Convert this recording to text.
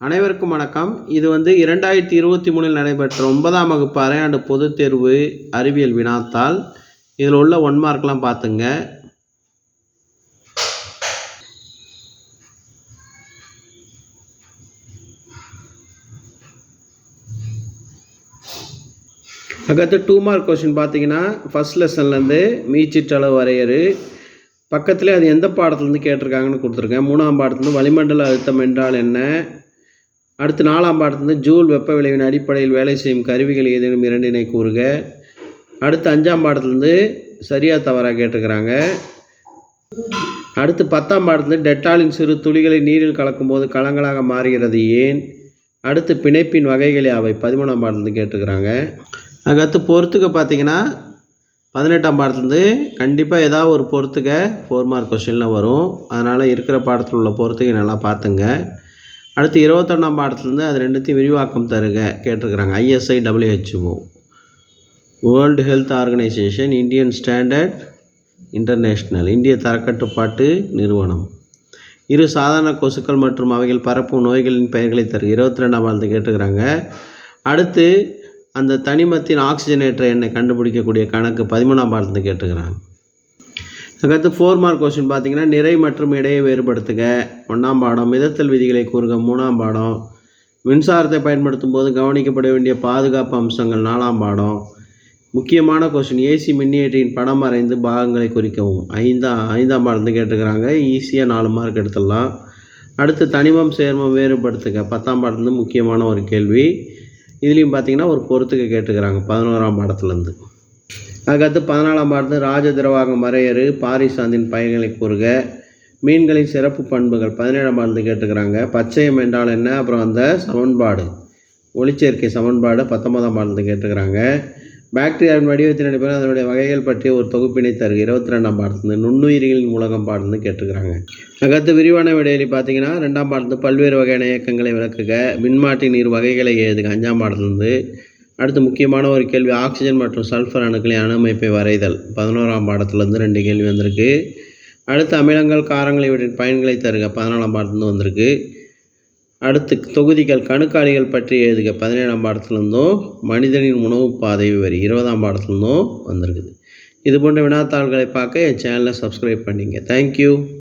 அனைவருக்கும் வணக்கம். இது வந்து இரண்டாயிரத்தி இருபத்தி மூணில் நடைபெற்ற ஒன்பதாம் வகுப்பு அரையாண்டு பொதுத் தேர்வு அறிவியல் வினாத்தாள். இதில் உள்ள ஒன் மார்க்லாம் பார்த்துங்க. அடுத்து டூ மார்க் கொஸ்டின் பார்த்தீங்கன்னா ஃபஸ்ட் லெசன்லேருந்து மீச்சிற்றளவு வரையறு. பக்கத்துலேயே அது எந்த பாடத்துலேருந்து கேட்டிருக்காங்கன்னு கொடுத்துருக்கேன். மூணாம் பாடத்துலேருந்து வளிமண்டல அழுத்தம் என்றால் என்ன? அடுத்து நாலாம் பாடத்துலேருந்து ஜூல் வெப்ப விளைவின் அடிப்படையில் வேலை செய்யும் கருவிகள் ஏதேனும் இரண்டினை கூறுக. அடுத்து அஞ்சாம் பாடத்துலேருந்து சரியாக தவறாக கேட்டிருக்கிறாங்க. அடுத்து பத்தாம் பாடத்துலேருந்து டெட்டாலின் சிறு துளிகளை நீரில் கலக்கும்போது கலங்களாக மாறுகிறது ஏன்? அடுத்து பிணைப்பின் வகைகள் யாவை பதிமூணாம் பாடத்துலேருந்து கேட்டிருக்கிறாங்க. அதுக்கடுத்து பொறுத்துக்க பார்த்தீங்கன்னா பதினெட்டாம் பாடத்துலேருந்து கண்டிப்பாக ஏதாவது ஒரு பொறுத்துக்க ஃபோர் மார்க் கொஸ்டினில் வரும். அதனால் இருக்கிற பாடத்தில் உள்ள பொறுத்துக்க நல்லா பார்த்துங்க. அடுத்து இருபத்தொன்னாம் பாடத்துலேருந்து அது ரெண்டுத்தையும் விரிவாக்கம் தருக கேட்டிருக்கிறாங்க. ISI WHO world health organisation Indian standard international இந்திய தரக்கட்டுப்பாட்டு நிறுவனம். இரு சாதாரண கொசுக்கள் மற்றும் அவைகள் பரப்பும் நோய்களின் பெயர்களை தருக. இருபத்தி ரெண்டாம் பாடத்தை கேட்டுக்கிறாங்க அடுத்து அந்த தனிமத்தின் ஆக்சிஜனேற்ற எண்ணெய் கண்டுபிடிக்கக்கூடிய கணக்கு பதிமூணாம் பாடத்தை கேட்டுக்கிறாங்க அதுக்கடுத்து ஃபோர் மார்க் கொஸ்டின் பார்த்தீங்கன்னா நிறை மற்றும் இடையை வேறுபடுத்துக. ஒன்றாம் பாடம் மிதத்தல் விதிகளை கூறுக. மூணாம் பாடம் மின்சாரத்தை பயன்படுத்தும் போது கவனிக்கப்பட வேண்டிய பாதுகாப்பு அம்சங்கள். நாலாம் பாடம் முக்கியமான கொஸ்டின் ஏசி மின்னியற்றியின் படம் வரைந்து பாகங்களை குறிக்கவும். ஐந்தாம் ஐந்தாம் பாடத்து கேட்டுக்கிறாங்க ஈஸியாக நாலு மார்க் எடுத்துடலாம். அடுத்து தனிமம் சேர்மம் வேறுபடுத்துக. பத்தாம் பாடத்துலேருந்து முக்கியமான ஒரு கேள்வி. இதுலேயும் பார்த்தீங்கன்னா ஒரு பொறுத்துக்க கேட்டுக்கிறாங்க பதினோராம் பாடத்துலேருந்து. அதுக்கடுத்து பதினாலாம் பாடத்து ராஜ திரவாகம் வரையறு பாரிசாந்தின் பயன்களை கூறுக. மீன்களின் சிறப்பு பண்புகள் பதினேழாம் பாடத்து கேட்டுக்கிறாங்க. பச்சையம் என்றால் என்ன? அப்புறம் அந்த சமன்பாடு. ஒளிச்சேர்க்கை சமன்பாடு பத்தொன்பதாம் பாடத்து கேட்டுக்கிறாங்க. பாக்டீரியாவின் வடிவத்தின் நடைபெறும் அதனுடைய வகைகள் பற்றிய ஒரு தொகுப்பினை தருக. இருபத்தி ரெண்டாம் பாடத்துலேருந்து நுண்ணுயிரிகளின் உலகம் பாடத்துன்னு கேட்டுக்கிறாங்க. அதுக்கடுத்து விரிவான விடையிலி பார்த்தீங்கன்னா ரெண்டாம் பாடத்து பல்வேறு வகையான இயக்கங்களை விளக்குக. மின்மாட்டி நீர் வகைகளை எழுதுக. அஞ்சாம் பாடத்துலேருந்து அடுத்து முக்கியமான ஒரு கேள்வி ஆக்சிஜன் மற்றும் சல்ஃபர் அணுக்களின் அணுமைப்பை வரைதல். பதினோராம் பாடத்துலேருந்து ரெண்டு கேள்வி வந்திருக்கு. அடுத்து அமிலங்கள் காரங்கள் இவற்றின் பயன்களை தருக. பதினாலாம் பாடத்துலேருந்து வந்திருக்கு. அடுத்து தொகுதிகள் கணுக்காலிகள் பற்றி எழுதுக. பதினேழாம் பாடத்துலேருந்தும் மனிதனின் உணவு பாதை விவரி. இருபதாம் பாடத்துலேருந்தும் வந்திருக்குது. இது போன்ற வினாத்தாள்களை பார்க்க என் சேனலை சப்ஸ்கிரைப் பண்ணிங்க. தேங்க்யூ